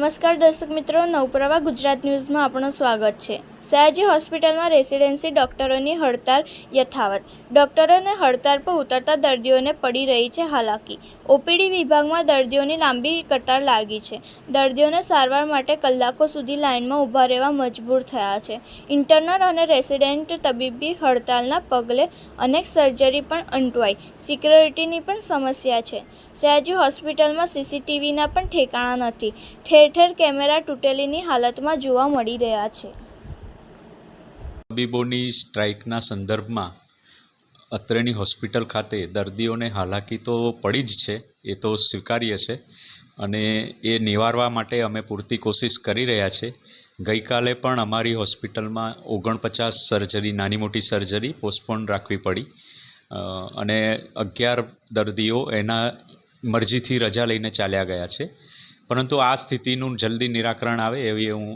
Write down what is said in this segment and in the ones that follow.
નમસ્કાર દર્શક મિત્રો, નવપ્રભા ગુજરાત ન્યૂઝમાં આપણું સ્વાગત છે. સયાજી હોસ્પિટલમાં રેસિડેન્સી ડોક્ટરોની હડતાળ યથાવત. ડોક્ટરોને હડતાળ પર ઉતરતા દર્દીઓને પડી રહી છે હાલાકી. ઓપીડી વિભાગમાં દર્દીઓની લાંબી કતાર લાગી છે. દર્દીઓને સારવાર માટે કલાકો સુધી લાઇનમાં ઊભા રહેવા મજબૂર થયા છે. ઇન્ટરનલ અને રેસિડેન્ટ તબીબી હડતાલના પગલે અનેક સર્જરી પણ અંટવાઈ. સિક્યોરિટીની પણ સમસ્યા છે. સયાજી હોસ્પિટલમાં સીસીટીવીના પણ ઠેકાણા નથી. ઠેર ઠેર કેમેરા તૂટેલીની હાલતમાં જોવા મળી રહ્યા છે. તબીબોની સ્ટ્રાઇકના સંદર્ભમાં અત્રેની હોસ્પિટલ ખાતે દર્દીઓને હાલાકી તો પડી જ છે, એ તો સ્વીકાર્ય છે અને એ નિવારવા માટે અમે પૂરતી કોશિશ કરી રહ્યા છે. ગઈકાલે પણ અમારી હોસ્પિટલમાં ઓગણપચાસ સર્જરી, નાની મોટી સર્જરી પોસ્ટપોન રાખવી પડી. અને અગિયાર દર્દીઓ એના મરજીથી રજા લઈને ચાલ્યા ગયા છે. પરંતુ આ સ્થિતિનું જલ્દી નિરાકરણ આવે એવી હું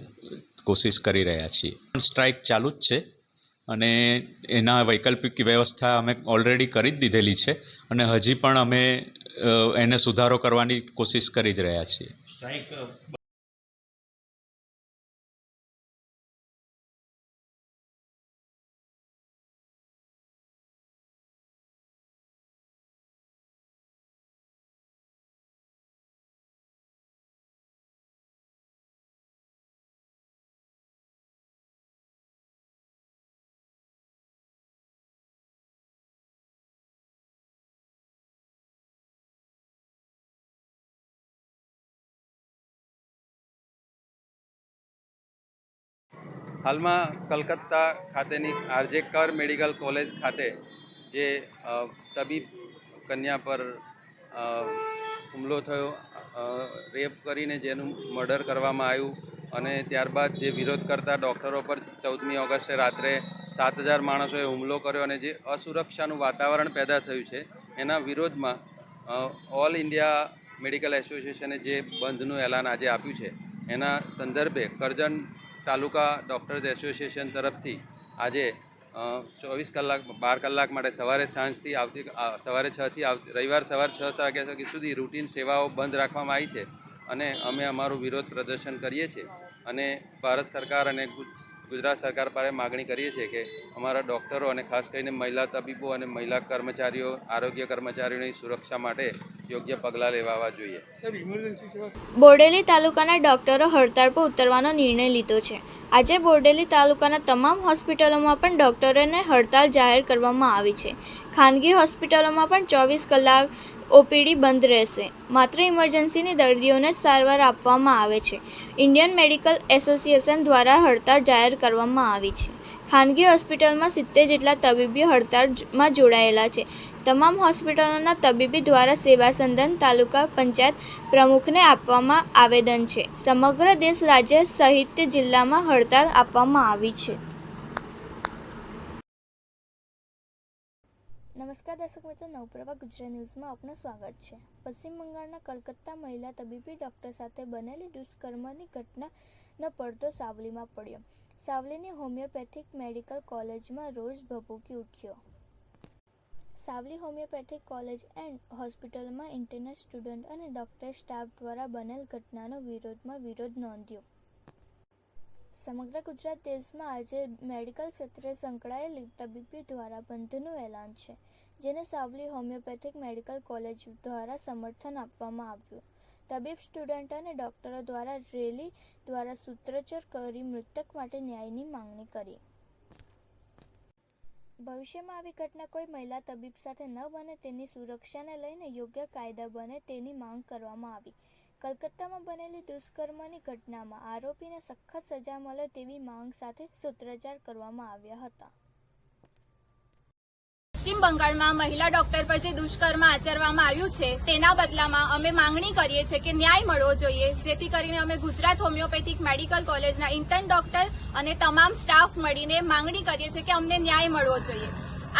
કોશિશ કરી રહ્યા છીએ. સ્ટ્રાઇક ચાલુ જ છે અને એના વૈકલ્પિક વ્યવસ્થા અમે ઓલરેડી કરી જ દીધેલી છે અને હજી પણ અમે એને સુધારો કરવાની કોશિશ કરી જ રહ્યા છીએ. હાલમાં કલકત્તા ખાતેની આરજે કર મેડિકલ કોલેજ ખાતે જે તબીબ કન્યા પર હુમલો થયો રેપ કરીને જેનું મર્ડર કરવામાં આવ્યું અને ત્યારબાદ જે વિરોધ કરતા ડૉક્ટરો પર ચૌદમી ઓગસ્ટે રાત્રે સાત હજાર માણસોએ હુમલો કર્યો અને જે અસુરક્ષાનું વાતાવરણ પેદા થયું છે, એના વિરોધમાં ઓલ ઇન્ડિયા મેડિકલ એસોસિએશને જે બંધનું એલાન આજે આપ્યું છે, એના સંદર્ભે કરજણ તાલુકા ડૉક્ટર્સ એસોસિએશન તરફથી આજે ચોવીસ કલાક, બાર કલાક માટે સવારે સાંજથી આવતી સવારે છથી આવતી, રવિવાર સવાર છ વાગ્યા સુધી સુધી રૂટીન સેવાઓ બંધ રાખવામાં આવી છે અને અમે અમારું વિરોધ પ્રદર્શન કરીએ છીએ અને ભારત સરકાર અને ગુજરાત સરકાર પાસે માગણી કરીએ છીએ કે અમારા ડૉક્ટરો અને ખાસ કરીને મહિલા તબીબો અને મહિલા કર્મચારીઓ, આરોગ્ય કર્મચારીઓની સુરક્ષા માટે યોગ્ય પગલાં લેવાવા જોઈએ. બોરડેલી તાલુકાના ડોક્ટરો હડતાળ પર ઉતરવાનો નિર્ણય લીધો છે. આજે બોરડેલી તાલુકાના તમામ હોસ્પિટલોમાં પણ ડોક્ટરોને હડતાળ જાહેર કરવામાં આવી છે. ખાનગી હોસ્પિટલોમાં પણ ચોવીસ કલાક ઓપીડી બંધ રહેશે. માત્ર ઇમરજન્સીની દર્દીઓને જ સારવાર આપવામાં આવે છે. ઇન્ડિયન મેડિકલ એસોસિએશન દ્વારા હડતાળ જાહેર કરવામાં આવી છે. ખાનગી હોસ્પિટલમાં સિત્તેર જેટલા તબીબી હડતાળમાં જોડાયેલા છે. તમામ હોસ્પિટલોના તબીબી દ્વારા સેવા સંદન તાલુકા પંચાયત પ્રમુખને આપવામાં આવેદન છે. સમગ્ર દેશ રાજ્ય સહિત જિલ્લામાં હડતાળ આપવામાં આવી છે. નમસ્કાર દર્શક મિત્રો, નવપ્રભા ગુજરાત ન્યૂઝમાં આપનું સ્વાગત છે. પશ્ચિમ બંગાળના કલકત્તા મહિલા તબીબી ડોક્ટર સાથે બનેલી દુષ્કર્મની ઘટનાનો પડદો સાવલીમાં પડ્યો. સાવલીની હોમિયોપેથિક મેડિકલ કોલેજમાં રોજ ભભૂકી ઉઠ્યો. સાવલી હોમિયોપેથિક કોલેજ એન્ડ હોસ્પિટલમાં ઇન્ટરનલ સ્ટુડન્ટ અને ડોક્ટર સ્ટાફ દ્વારા બનેલ ઘટનાનો વિરોધમાં વિરોધ નોંધ્યો. સમગ્ર ગુજરાત દેશમાં આજે મેડિકલ ક્ષેત્રે સંકળાયેલી તબીબી દ્વારા બંધનું એલાન છે, જેને સાવલી હોમિયોપેથિક મેડિકલ કોલેજ દ્વારા સમર્થન આપવામાં આવ્યું. તબીબ સ્ટુડન્ટ અને ડોક્ટરો દ્વારા રેલી દ્વારા સૂત્રોચ્ચાર કરી મૃતક માટે ન્યાયની માંગણી કરી. ભવિષ્યમાં આવી ઘટના કોઈ મહિલા તબીબ સાથે ન બને તેની સુરક્ષાને લઈને યોગ્ય કાયદા બને તેની માંગ કરવામાં આવી. કલકત્તામાં બનેલી દુષ્કર્મની ઘટનામાં આરોપીને સખત સજા મળે તેવી માંગ સાથે સૂત્રોચ્ચાર કરવામાં આવ્યા હતા. પશ્ચિમ બંગાળમાં મહિલા ડોક્ટર પર જે દુષ્કર્મ આચરવામાં આવ્યું છે, તેના બદલામાં અમે માંગણી કરીએ છીએ કે ન્યાય મળવો જોઈએ. જેથી કરીને અમે ગુજરાત હોમિયોપેથિક મેડિકલ કોલેજના ઇન્ટર્ન ડોક્ટર અને તમામ સ્ટાફ મળીને માંગણી કરીએ છીએ કે અમને ન્યાય મળવો જોઈએ.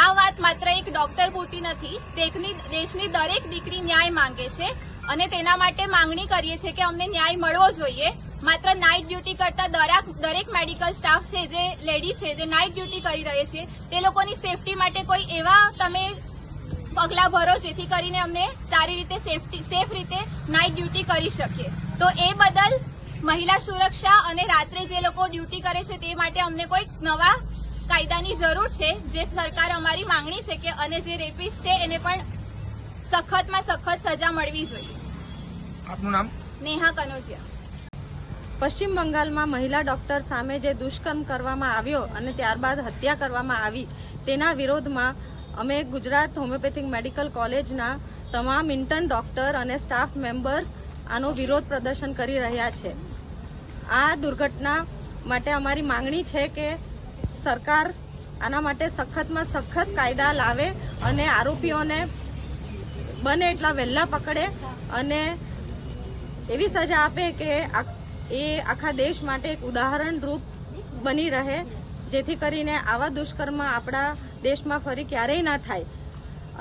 આ વાત માત્ર એક ડોક્ટર પૂરતી નથી દેશની દરેક દીકરી ન્યાય માંગે છે અને તેના માટે માંગણી કરીએ છીએ કે અમને ન્યાય મળવો જોઈએ. માત્ર નાઇટ ડ્યુટી કરતા દરેક દરેક મેડિકલ સ્ટાફ છે જે લેડી છે જે નાઇટ ડ્યુટી કરી રહી છે તે લોકોની સેફટી માટે કોઈ એવા તમે પગલાં ભરો જેથી કરીને અમને સારી રીતે સેફટી સેફ રીતે નાઇટ ડ્યુટી કરી શકીએ. તો એ બદલ મહિલા સુરક્ષા અને રાત્રે જે લોકો ડ્યુટી કરે છે તે માટે અમને કોઈ નવા કાયદાની જરૂર છે જે સરકાર અમારી માંગણી છે કે અને જે રેપિસ્ટ છે એને પણ સખતમાં સખત સજા મળવી જોઈએ. આપનું નામ? નેહા કનોજિયા. પશ્ચિમ બંગાળમાં મહિલા ડોક્ટર સામે જે દુષ્કર્મ કરવામાં આવ્યો અને ત્યારબાદ હત્યા કરવામાં આવી, તેના વિરોધમાં અમે ગુજરાત હોમિયોપેથિક મેડિકલ કોલેજના તમામ ઇન્ટર્ન ડોક્ટર અને સ્ટાફ મેમ્બર્સ આનો વિરોધ પ્રદર્શન કરી રહ્યા છે. આ દુર્ઘટના માટે અમારી માંગણી છે કે સરકાર આના માટે સખતમાં સખત કાયદા લાવે અને આરોપીઓને બને એટલા વહેલા પકડે અને એવી સજા આપે કે આ- એ આખા દેશ માટે એક ઉદાહરણ રૂપ બની રહે, જેથી કરીને આવા દુષ્કર્મ આપણા દેશમાં ફરી ક્યારેય ના થાય.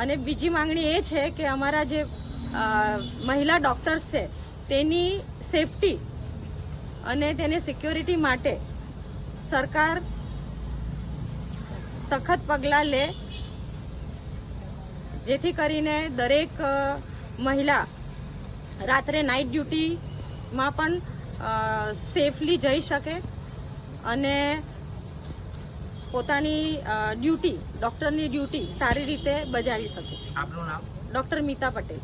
અને બીજી માંગણી એ છે કે અમારા જે મહિલા ડોક્ટર્સ છે, તેની સેફટી અને તેની સિક્યોરિટી માટે સરકાર સખત પગલાં લે, જેથી કરીને દરેક મહિલા રાત્રે નાઇટ ડ્યુટીમાં પણ સેફલી જઈ શકે અને પોતાની ડ્યુટી ડૉક્ટરની ડ્યુટી સારી રીતે બજાવી શકે. આપનું નામ? ડૉક્ટર મીતા પટેલ.